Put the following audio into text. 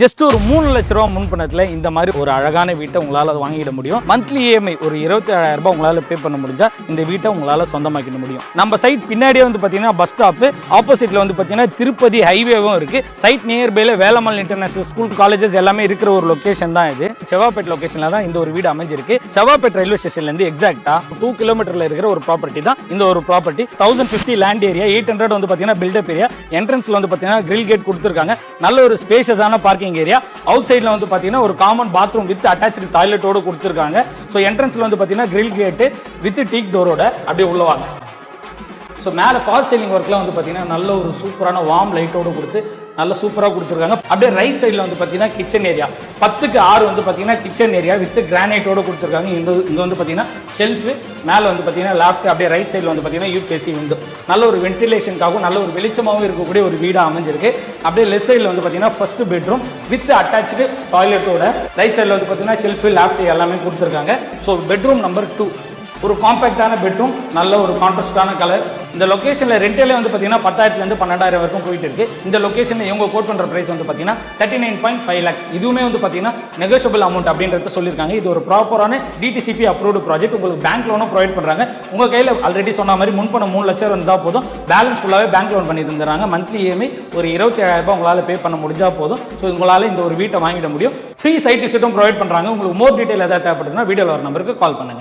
Just ஒரு மூணு லட்ச ரூபா முன்பணத்தில் இந்த மாதிரி ஒரு அழகான வீட்டை உங்களால் வாங்கிட முடியும். மந்த்லி இஎம்ஐ ஒரு இருபத்தி ஏழாயிரம் ரூபாய் உங்களால் பே பண்ண முடிஞ்சா இந்த வீட்டை உங்களால் சொந்தமாக்கிட முடியும். நம்ம சைட் பின்னாடியே வந்து பார்த்தீங்கன்னா பஸ் ஸ்டாப்பு ஆப்போசிட்டில் வந்து பார்த்தீங்கன்னா திருப்பதி ஹைவேவும் இருக்கு. சைட் நியர்பைல வேலம்மாள் இன்டர்நேஷனல் ஸ்கூல் காலேஜஸ் எல்லாமே இருக்கிற ஒரு லொகேஷன் தான் இது. செவாப்பேட் லொகேஷனில் தான் இந்த ஒரு வீடு அமைஞ்சிருக்கு. செவாப்பேட் ரயில்வே ஸ்டேஷன்லேருந்து எக்ஸாக்டா டூ கிலோமீட்டரில் இருக்கிற ஒரு ப்ராப்பர்ட்டி தான் இந்த ஒரு property thousand fifty land area eight hundred வந்து பார்த்தீங்கன்னா பில்டப் ஏரியா என்ட்ரன்ஸில் வந்து பார்த்தீங்கன்னா கிரில் கேட் கொடுத்துருக்காங்க. நல்ல ஒரு ஸ்பேஷியஸான பார்க்கிங் ஏரியா அவுட் சைடில் வந்து பார்த்தீங்கன்னா ஒரு காமன் பாத்ரூம் வித் அட்டாச்சு டாய்லெட்டோடு கொடுத்துருக்காங்க. ஸோ என்ட்ரன்ஸில் வந்து பார்த்தீங்கன்னா கிரில் கேட்டு வித் டீக் டோரோட அப்படியே உள்ளவாங்க ஸோ மேலே ஃபால் சீலிங் ஒர்க்லாம் வந்து பார்த்தீங்கன்னா நல்ல ஒரு சூப்பரான வார்ம் லைட்டோடு கொடுத்து நல்ல சூப்பராக கொடுத்துருக்காங்க. அப்படியே ரைட் சைடில் வந்து பார்த்தீங்கன்னா கிச்சன் ஏரியா பத்துக்கு ஆறு வந்து பார்த்தீங்கன்னா கிச்சன் ஏரியா வித் கிரானைட்டோடு கொடுத்துருக்காங்க. இந்த இங்கே வந்து பார்த்தீங்கன்னா ஷெல்ஃபு மேலே வந்து பார்த்தீங்கன்னா லாஃப்ட் அப்படியே ரைட் சைடில் வந்து பார்த்தீங்கன்னா யூபிஎஸ்சி விண்டோ நல்ல ஒரு வென்டிலேஷனுக்காகவும் நல்ல ஒரு வெளிச்சமாகவும் இருக்கக்கூடிய ஒரு வீடாக அமைஞ்சிருக்கு. அப்படியே லெஃப்ட் சைடில் வந்து பார்த்தீங்கன்னா ஃபஸ்ட்டு பெட்ரூம் வித் அட்டாச்சு டாய்லெட்டோட ரைட் சைடில் வந்து பார்த்தீங்கன்னா ஷெல்ஃபு லாஃப்ட் எல்லாமே கொடுத்துருக்காங்க. ஸோ பெட்ரூம் நம்பர் டூ ஒரு காம்பேக்டான பெட்ரூம் நல்ல ஒரு கான்ட்ராஸ்டான கலர் இந்த லொகேஷனில் ரெண்டலே வந்து பார்த்தீங்கன்னா பத்தாயிரத்துலேருந்து பன்னெண்டாயிரம் வரைக்கும் போயிட்டு இருக்கு. இந்த லொகேஷனில் இவங்க கோட் பண்ணுற ப்ரைஸ் வந்து பார்த்தீங்கன்னா thirty nine point five lakhs இதுவுமே வந்து பார்த்தீங்கன்னா நெகோஷியபிள் அமௌண்ட் அப்படின்றத சொல்லியிருக்காங்க. இது ஒரு ப்ராப்பரான டிடிசிபி அப்ரூவ்டு ப்ராஜெக்ட் உங்களுக்கு பேங்க் லோனும் ப்ரொவைட் பண்ணுறாங்க உங்கள் கையில் ஆல்ரெடி சொன்ன மாதிரி முன்பணம் மூணு லட்சம் இருந்தால் போதும். பேலன்ஸ் ஃபுல்லாகவே பேங்க் லோன் பண்ணி தந்துடுறாங்க மந்த்லி இஎம்ஐ ஒரு இருபத்தி ஏழாயிரம் ரூபாய் உங்களால் பே பண்ண முடிஞ்சால் போதும். ஸோ உங்களால் இந்த ஒரு வீட்டை வாங்கிட முடியும். ஃப்ரீ சைட் விசிட்டும் ப்ரொவைட் பண்ணுறாங்க உங்களுக்கு மோர் டீட்டெயில் ஏதாவது தேவைப்படுதுன்னா வீடியோவில் ஒரு நம்பருக்கு கால் பண்ணுங்கள்